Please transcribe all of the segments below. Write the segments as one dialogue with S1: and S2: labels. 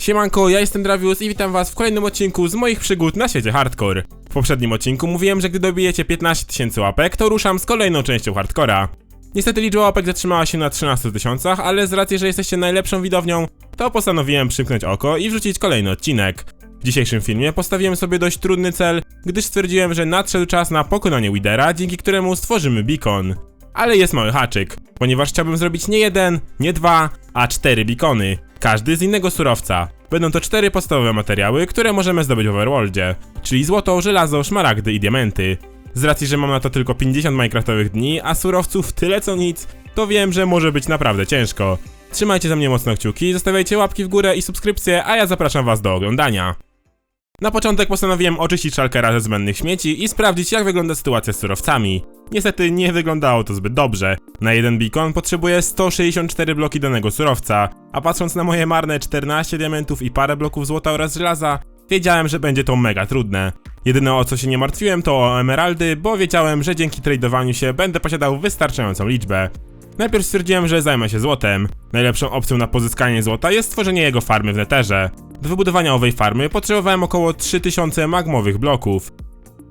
S1: Siemanko, ja jestem Dravius i witam was w kolejnym odcinku z moich przygód na świecie hardcore. W poprzednim odcinku mówiłem, że gdy dobijecie 15 tysięcy łapek, to ruszam z kolejną częścią hardcora. Niestety liczba łapek zatrzymała się na 13 tysiącach, ale z racji, że jesteście najlepszą widownią, to postanowiłem przymknąć oko i wrzucić kolejny odcinek. W dzisiejszym filmie postawiłem sobie dość trudny cel, gdyż stwierdziłem, że nadszedł czas na pokonanie Widera, dzięki któremu stworzymy beacon. Ale jest mały haczyk, ponieważ chciałbym zrobić nie jeden, nie dwa, a cztery beacony. Każdy z innego surowca. Będą to cztery podstawowe materiały, które możemy zdobyć w Overworldzie, czyli złoto, żelazo, szmaragdy i diamenty. Z racji, że mam na to tylko 50 minecraftowych dni, a surowców tyle co nic, to wiem, że może być naprawdę ciężko. Trzymajcie za mnie mocno kciuki, zostawiajcie łapki w górę i subskrypcje, a ja zapraszam was do oglądania. Na początek postanowiłem oczyścić szalkera ze zbędnych śmieci i sprawdzić jak wygląda sytuacja z surowcami. Niestety nie wyglądało to zbyt dobrze. Na jeden beacon potrzebuję 164 bloki danego surowca, a patrząc na moje marne 14 diamentów i parę bloków złota oraz żelaza, wiedziałem, że będzie to mega trudne. Jedyne o co się nie martwiłem to o emeraldy, bo wiedziałem, że dzięki tradowaniu się będę posiadał wystarczającą liczbę. Najpierw stwierdziłem, że zajmę się złotem. Najlepszą opcją na pozyskanie złota jest stworzenie jego farmy w neterze. Do wybudowania owej farmy potrzebowałem około 3000 magmowych bloków.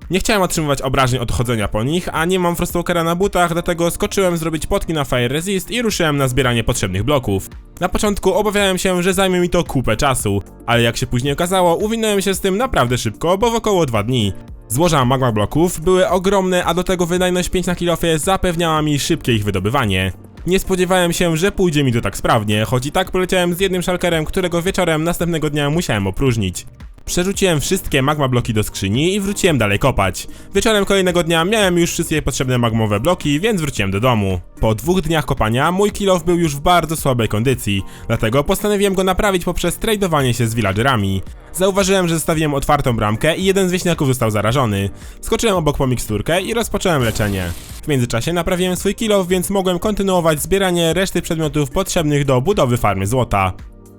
S1: Nie chciałem otrzymywać obrażeń od chodzenia po nich, a nie mam frostwalkera na butach, dlatego skoczyłem zrobić potki na Fire Resist i ruszyłem na zbieranie potrzebnych bloków. Na początku obawiałem się, że zajmie mi to kupę czasu, ale jak się później okazało, uwinąłem się z tym naprawdę szybko, bo w około 2 dni. Złoża magma bloków były ogromne, a do tego wydajność 5 na kilofie zapewniała mi szybkie ich wydobywanie. Nie spodziewałem się, że pójdzie mi to tak sprawnie, choć i tak poleciałem z jednym szalkerem, którego wieczorem następnego dnia musiałem opróżnić. Przerzuciłem wszystkie magma bloki do skrzyni i wróciłem dalej kopać. Wieczorem kolejnego dnia miałem już wszystkie potrzebne magmowe bloki, więc wróciłem do domu. Po dwóch dniach kopania mój kilof był już w bardzo słabej kondycji, dlatego postanowiłem go naprawić poprzez tradowanie się z villagerami. Zauważyłem, że zostawiłem otwartą bramkę i jeden z wieśniaków został zarażony. Skoczyłem obok po miksturkę i rozpocząłem leczenie. W międzyczasie naprawiłem swój kilof, więc mogłem kontynuować zbieranie reszty przedmiotów potrzebnych do budowy farmy złota.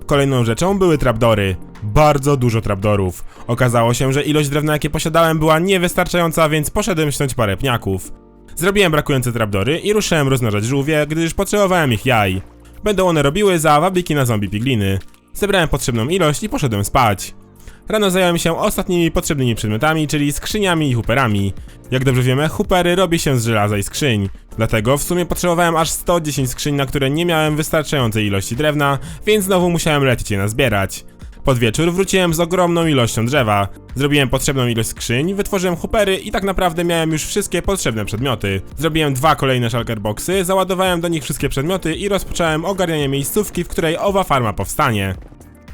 S1: Kolejną rzeczą były trapdory. Bardzo dużo trapdorów. Okazało się, że ilość drewna jakie posiadałem była niewystarczająca, więc poszedłem śnąć parę pniaków. Zrobiłem brakujące trapdory i ruszyłem rozmnażać żółwie, gdyż potrzebowałem ich jaj. Będą one robiły za wabiki na zombie pigliny. Zebrałem potrzebną ilość i poszedłem spać. Rano zająłem się ostatnimi potrzebnymi przedmiotami, czyli skrzyniami i huperami. Jak dobrze wiemy, hupery robi się z żelaza i skrzyń. Dlatego w sumie potrzebowałem aż 110 skrzyń, na które nie miałem wystarczającej ilości drewna, więc znowu musiałem lecieć je nazbierać. Pod wieczór wróciłem z ogromną ilością drzewa. Zrobiłem potrzebną ilość skrzyń, wytworzyłem hupery i tak naprawdę miałem już wszystkie potrzebne przedmioty. Zrobiłem dwa kolejne shulker boxy, załadowałem do nich wszystkie przedmioty i rozpocząłem ogarnianie miejscówki, w której owa farma powstanie.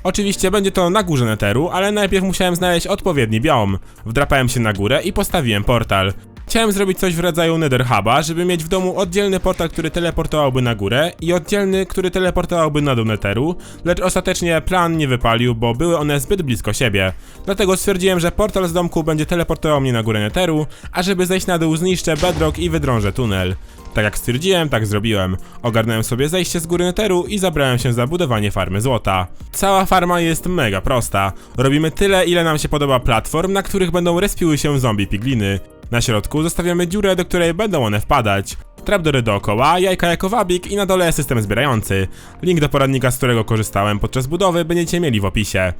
S1: Oczywiście będzie to na górze neteru, ale najpierw musiałem znaleźć odpowiedni biom. Wdrapałem się na górę i postawiłem portal. Chciałem zrobić coś w rodzaju Nether Huba, żeby mieć w domu oddzielny portal, który teleportowałby na górę i oddzielny, który teleportowałby na dół Netheru, lecz ostatecznie plan nie wypalił, bo były one zbyt blisko siebie. Dlatego stwierdziłem, że portal z domku będzie teleportował mnie na górę Netheru, a żeby zejść na dół zniszczę bedrock i wydrążę tunel. Tak jak stwierdziłem, tak zrobiłem. Ogarnąłem sobie zejście z góry Netheru i zabrałem się za budowanie farmy złota. Cała farma jest mega prosta. Robimy tyle, ile nam się podoba platform, na których będą respiły się zombie pigliny. Na środku zostawiamy dziurę, do której będą one wpadać. Trapdory dookoła, jajka jako wabik i na dole system zbierający. Link do poradnika, z którego korzystałem podczas budowy będziecie mieli w opisie.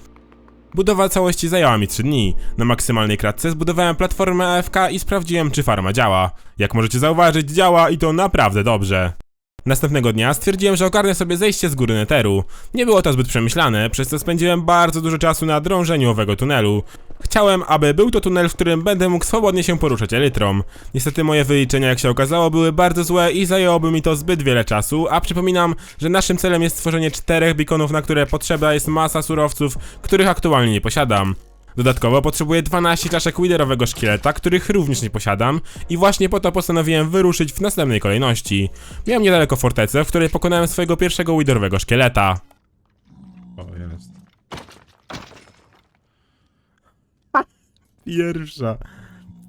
S1: Budowa całości zajęła mi 3 dni. Na maksymalnej kratce zbudowałem platformę AFK i sprawdziłem, czy farma działa. Jak możecie zauważyć, działa i to naprawdę dobrze. Następnego dnia stwierdziłem, że ogarnę sobie zejście z góry Netheru. Nie było to zbyt przemyślane, przez co spędziłem bardzo dużo czasu na drążeniu owego tunelu. Chciałem, aby był to tunel, w którym będę mógł swobodnie się poruszać elytrą. Niestety moje wyliczenia, jak się okazało, były bardzo złe i zajęłoby mi to zbyt wiele czasu, a przypominam, że naszym celem jest stworzenie czterech beaconów, na które potrzebna jest masa surowców, których aktualnie nie posiadam. Dodatkowo potrzebuję 12 czaszek widerowego szkieleta, których również nie posiadam i właśnie po to postanowiłem wyruszyć w następnej kolejności. Miałem niedaleko fortecę, w której pokonałem swojego pierwszego widerowego szkieleta. O, jest. Pierwsza.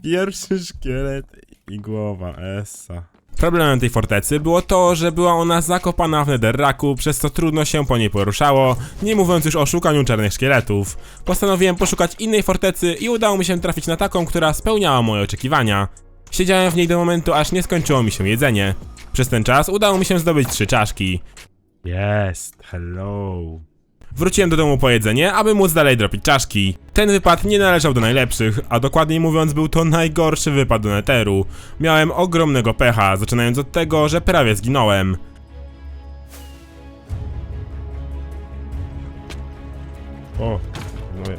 S1: Pierwszy szkielet i głowa Essa. Problemem tej fortecy było to, że była ona zakopana w netherracku, przez co trudno się po niej poruszało, nie mówiąc już o szukaniu czarnych szkieletów. Postanowiłem poszukać innej fortecy i udało mi się trafić na taką, która spełniała moje oczekiwania. Siedziałem w niej do momentu, aż nie skończyło mi się jedzenie. Przez ten czas udało mi się zdobyć trzy czaszki. Jest, hello. Wróciłem do domu po jedzenie, aby móc dalej dropić czaszki. Ten wypad nie należał do najlepszych, a dokładniej mówiąc był to najgorszy wypad do neteru. Miałem ogromnego pecha, zaczynając od tego, że prawie zginąłem. O, no ja.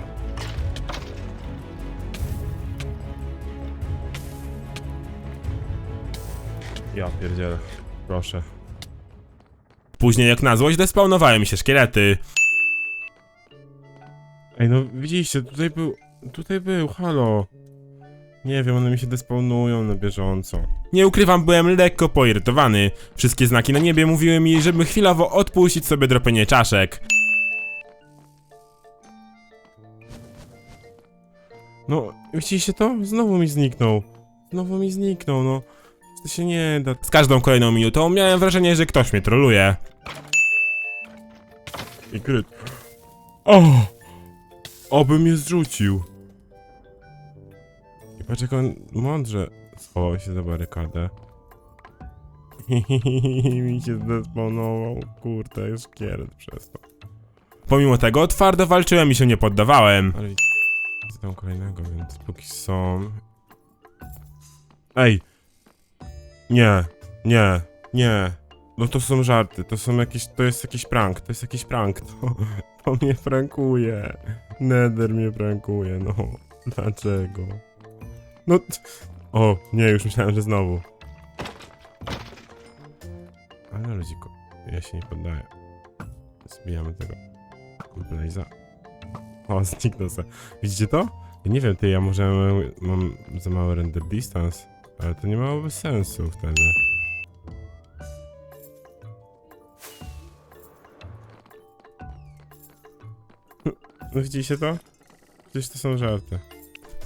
S1: Ja pierdzielę, proszę. Później jak na złość despawnowały mi się szkielety. Ej, no widzieliście, tutaj był, tutaj był, halo. Nie wiem, one mi się despawnują na bieżąco. Nie ukrywam, byłem lekko poirytowany. Wszystkie znaki na niebie mówiły mi, żeby chwilowo odpuścić sobie dropienie czaszek. No, widzieliście to? Znowu mi zniknął. Znowu mi zniknął, no. To się nie da. Z każdą kolejną minutą miałem wrażenie, że ktoś mnie troluje. I kryt. O! Oby mnie zrzucił. I patrz jak on mądrze schował się za barykadę. mi się zdespawnował. Kurde, jest szkielet przez to. Pomimo tego twardo walczyłem i się nie poddawałem. Ale tam kolejnego, więc póki są... Ej! Nie, nie, nie. No to są żarty, to są jakieś, to jest jakiś prank, to jest jakiś prank, to, mnie prankuje. Nether mnie prankuje, no. Dlaczego? No, o, nie, już myślałem, że znowu. Ale ludziko, ja się nie poddaję. Zbijamy tego Blaze'a. O, zniknął se. Widzicie to? Ja nie wiem, ty, ja może mam, mam za mały render distance, ale to nie miałoby sensu wtedy. No widzicie to? Przecież to są żarty.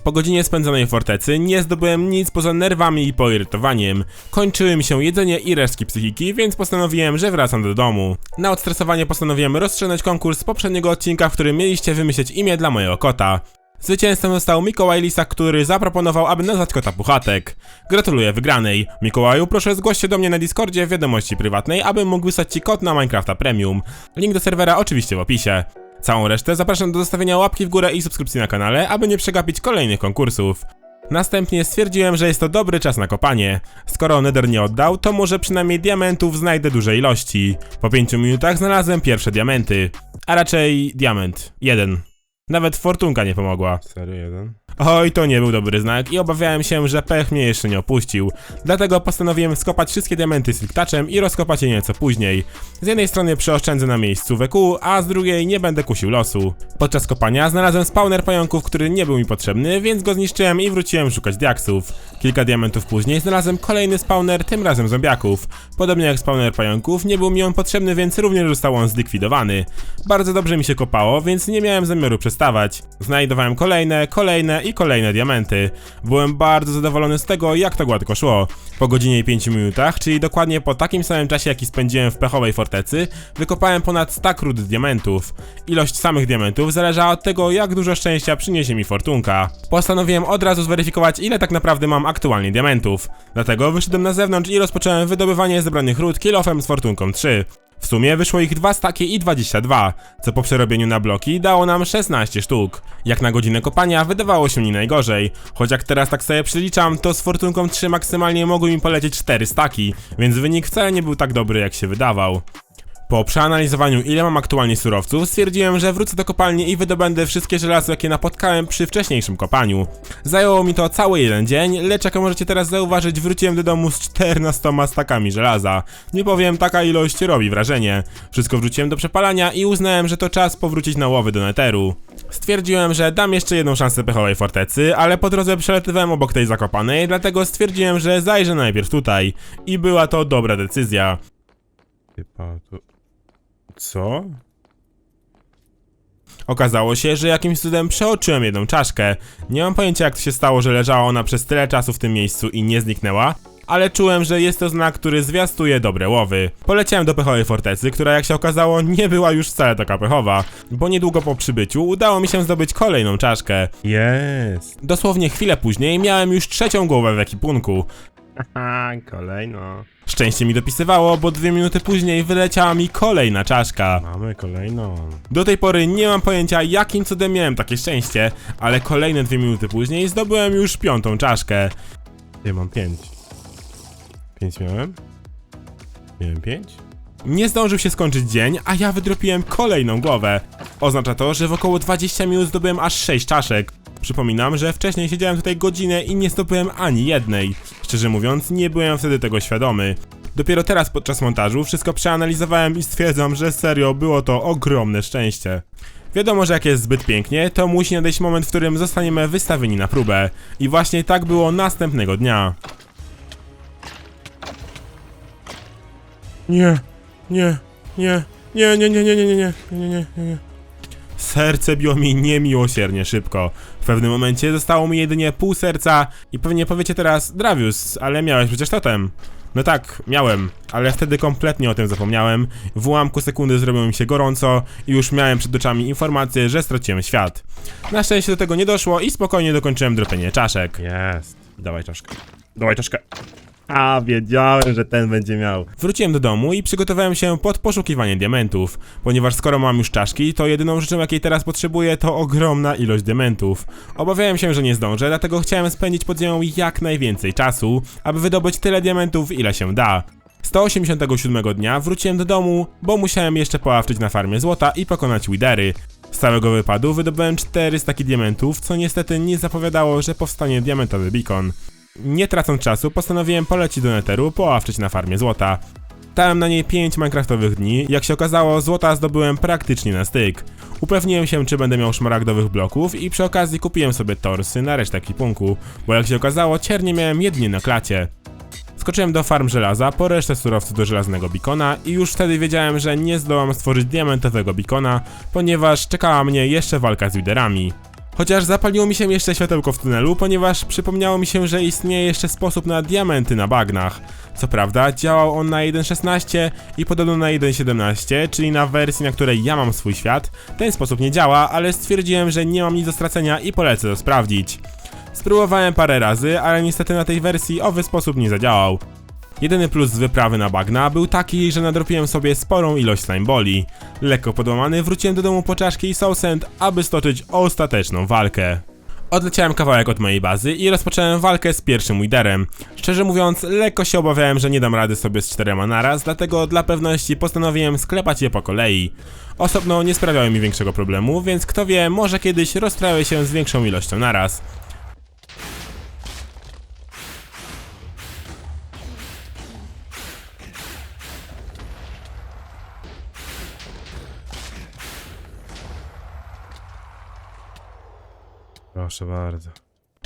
S1: Po godzinie spędzonej w fortecy nie zdobyłem nic poza nerwami i poirytowaniem. Kończyły mi się jedzenie i resztki psychiki, więc postanowiłem, że wracam do domu. Na odstresowanie postanowiłem rozstrzygnąć konkurs z poprzedniego odcinka, w którym mieliście wymyśleć imię dla mojego kota. Zwycięzcą został Mikołaj Lisak, który zaproponował, aby nazwać kota Puchatek. Gratuluję wygranej. Mikołaju, proszę zgłoś się do mnie na Discordzie w wiadomości prywatnej, aby mógł wysłać Ci kod na Minecrafta Premium. Link do serwera oczywiście w opisie. Całą resztę zapraszam do zostawienia łapki w górę i subskrypcji na kanale, aby nie przegapić kolejnych konkursów. Następnie stwierdziłem, że jest to dobry czas na kopanie. Skoro Nether nie oddał, to może przynajmniej diamentów znajdę duże ilości. Po 5 minutach znalazłem pierwsze diamenty. A raczej diament. Jeden. Nawet fortunka nie pomogła.
S2: Serio jeden?
S1: Oj, to nie był dobry znak i obawiałem się, że pech mnie jeszcze nie opuścił. Dlatego postanowiłem skopać wszystkie diamenty silktaczem i rozkopać je nieco później. Z jednej strony przeoszczędzę na miejscu WQ, a z drugiej nie będę kusił losu. Podczas kopania znalazłem spawner pająków, który nie był mi potrzebny, więc go zniszczyłem i wróciłem szukać diaksów. Kilka diamentów później znalazłem kolejny spawner, tym razem zombiaków. Podobnie jak spawner pająków, nie był mi on potrzebny, więc również został on zlikwidowany. Bardzo dobrze mi się kopało, więc nie miałem zamiaru Znajdowałem kolejne, kolejne i kolejne diamenty. Byłem bardzo zadowolony z tego, jak to gładko szło. Po godzinie i 5 minutach, czyli dokładnie po takim samym czasie, jaki spędziłem w pechowej fortecy, wykopałem ponad 100 krut diamentów. Ilość samych diamentów zależała od tego, jak dużo szczęścia przyniesie mi fortunka. Postanowiłem od razu zweryfikować, ile tak naprawdę mam aktualnie diamentów. Dlatego wyszedłem na zewnątrz i rozpocząłem wydobywanie zebranych ród kilofem z fortunką 3. W sumie wyszło ich 2 staki i 22, co po przerobieniu na bloki dało nam 16 sztuk. Jak na godzinę kopania wydawało się mi najgorzej, choć jak teraz tak sobie przeliczam, to z fortunką 3 maksymalnie mogły mi polecieć 4 staki, więc wynik wcale nie był tak dobry jak się wydawał. Po przeanalizowaniu ile mam aktualnie surowców, stwierdziłem, że wrócę do kopalni i wydobędę wszystkie żelazo, jakie napotkałem przy wcześniejszym kopaniu. Zajęło mi to cały jeden dzień, lecz jak możecie teraz zauważyć, wróciłem do domu z 14 stakami żelaza. Nie powiem, taka ilość robi wrażenie. Wszystko wrzuciłem do przepalania i uznałem, że to czas powrócić na łowy do neteru. Stwierdziłem, że dam jeszcze jedną szansę pechowej fortecy, ale po drodze przelatywałem obok tej zakopanej, dlatego stwierdziłem, że zajrzę najpierw tutaj. I była to dobra decyzja.
S2: Chyba to... Co?
S1: Okazało się, że jakimś cudem przeoczyłem jedną czaszkę. Nie mam pojęcia jak to się stało, że leżała ona przez tyle czasu w tym miejscu i nie zniknęła, ale czułem, że jest to znak, który zwiastuje dobre łowy. Poleciałem do pechowej fortecy, która jak się okazało nie była już wcale taka pechowa, bo niedługo po przybyciu udało mi się zdobyć kolejną czaszkę.
S2: Jest.
S1: Dosłownie chwilę później miałem już trzecią głowę w ekipunku.
S2: Haha, kolejno.
S1: Szczęście mi dopisywało, bo dwie minuty później wyleciała mi kolejna czaszka.
S2: Mamy kolejną.
S1: Do tej pory nie mam pojęcia jakim cudem miałem takie szczęście, ale kolejne dwie minuty później zdobyłem już piątą czaszkę.
S2: Ja mam pięć. Pięć miałem? Miałem pięć?
S1: Nie zdążył się skończyć dzień, a ja wydropiłem kolejną głowę. Oznacza to, że w około 20 minut zdobyłem aż 6 czaszek. Przypominam, że wcześniej siedziałem tutaj godzinę i nie zdobyłem ani jednej. Szczerze mówiąc, nie byłem wtedy tego świadomy. Dopiero teraz podczas montażu wszystko przeanalizowałem i stwierdzam, że serio było to ogromne szczęście. Wiadomo, że jak jest zbyt pięknie, to musi nadejść moment, w którym zostaniemy wystawieni na próbę. I właśnie tak było następnego dnia.
S2: Nie, nie, nie, nie, nie, nie, nie, nie, nie, nie, nie, nie, nie, nie.
S1: Serce biło mi niemiłosiernie szybko. W pewnym momencie zostało mi jedynie pół serca i pewnie powiecie teraz, Dravius, ale miałeś przecież totem. No tak, miałem, ale wtedy kompletnie o tym zapomniałem. W ułamku sekundy zrobiło mi się gorąco i już miałem przed oczami informację, że straciłem świat. Na szczęście do tego nie doszło i spokojnie dokończyłem dropienie czaszek.
S2: Jest. Dawaj czaszkę. Dawaj czaszkę. A, wiedziałem, że ten będzie miał.
S1: Wróciłem do domu i przygotowałem się pod poszukiwanie diamentów, ponieważ skoro mam już czaszki, to jedyną rzeczą jakiej teraz potrzebuję to ogromna ilość diamentów. Obawiałem się, że nie zdążę, dlatego chciałem spędzić pod ziemią jak najwięcej czasu, aby wydobyć tyle diamentów ile się da. 187 dnia wróciłem do domu, bo musiałem jeszcze poławczyć na farmie złota i pokonać widery. Z całego wypadu wydobyłem 4 staki diamentów, co niestety nie zapowiadało, że powstanie diamentowy beacon. Nie tracąc czasu, postanowiłem polecić do Netheru, poławczyć na farmie złota. Dałem na niej 5 minecraftowych dni, jak się okazało złota zdobyłem praktycznie na styk. Upewniłem się czy będę miał szmaragdowych bloków i przy okazji kupiłem sobie torsy na resztę ekwipunku, bo jak się okazało ciernie miałem jedynie na klacie. Skoczyłem do farm żelaza po resztę surowców do żelaznego bikona i już wtedy wiedziałem, że nie zdołam stworzyć diamentowego bikona, ponieważ czekała mnie jeszcze walka z widerami. Chociaż zapaliło mi się jeszcze światełko w tunelu, ponieważ przypomniało mi się, że istnieje jeszcze sposób na diamenty na bagnach. Co prawda, działał on na 1.16 i podobno na 1.17, czyli na wersji, na której ja mam swój świat. Ten sposób nie działa, ale stwierdziłem, że nie mam nic do stracenia i polecę to sprawdzić. Spróbowałem parę razy, ale niestety na tej wersji owy sposób nie zadziałał. Jedyny plus z wyprawy na bagna był taki, że nadropiłem sobie sporą ilość slimeboli. Lekko podłamany wróciłem do domu po czaszki i sousend, aby stoczyć ostateczną walkę. Odleciałem kawałek od mojej bazy i rozpocząłem walkę z pierwszym widerem. Szczerze mówiąc, lekko się obawiałem, że nie dam rady sobie z czterema naraz, dlatego dla pewności postanowiłem sklepać je po kolei. Osobno nie sprawiały mi większego problemu, więc kto wie, może kiedyś rozprawię się z większą ilością naraz.
S2: Proszę bardzo.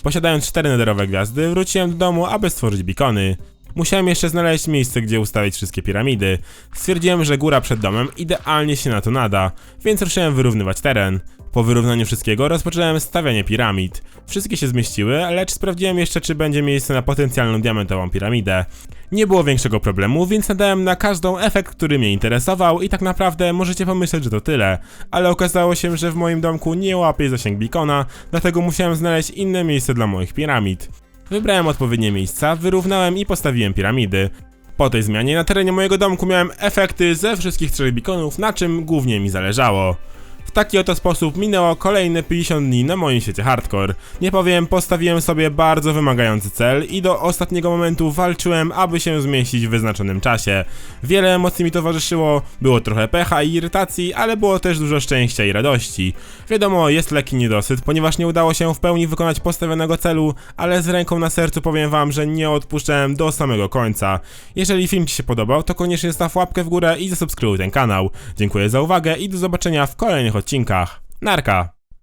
S1: Posiadając cztery nederowe gwiazdy, wróciłem do domu, aby stworzyć bikony. Musiałem jeszcze znaleźć miejsce, gdzie ustawić wszystkie piramidy. Stwierdziłem, że góra przed domem idealnie się na to nada, więc ruszyłem wyrównywać teren. Po wyrównaniu wszystkiego rozpocząłem stawianie piramid. Wszystkie się zmieściły, lecz sprawdziłem jeszcze, czy będzie miejsce na potencjalną diamentową piramidę. Nie było większego problemu, więc nadałem na każdą efekt, który mnie interesował i tak naprawdę możecie pomyśleć, że to tyle. Ale okazało się, że w moim domku nie łapie zasięg beacona, dlatego musiałem znaleźć inne miejsce dla moich piramid. Wybrałem odpowiednie miejsca, wyrównałem i postawiłem piramidy. Po tej zmianie na terenie mojego domku miałem efekty ze wszystkich trzech beaconów, na czym głównie mi zależało. W taki oto sposób minęło kolejne 50 dni na moim świecie hardcore. Nie powiem, postawiłem sobie bardzo wymagający cel i do ostatniego momentu walczyłem, aby się zmieścić w wyznaczonym czasie. Wiele emocji mi towarzyszyło, było trochę pecha i irytacji, ale było też dużo szczęścia i radości. Wiadomo, jest lekki niedosyt, ponieważ nie udało się w pełni wykonać postawionego celu, ale z ręką na sercu powiem wam, że nie odpuszczałem do samego końca. Jeżeli film ci się podobał, to koniecznie staw łapkę w górę i zasubskrybuj ten kanał. Dziękuję za uwagę i do zobaczenia w kolejnych odcinkach. Narka!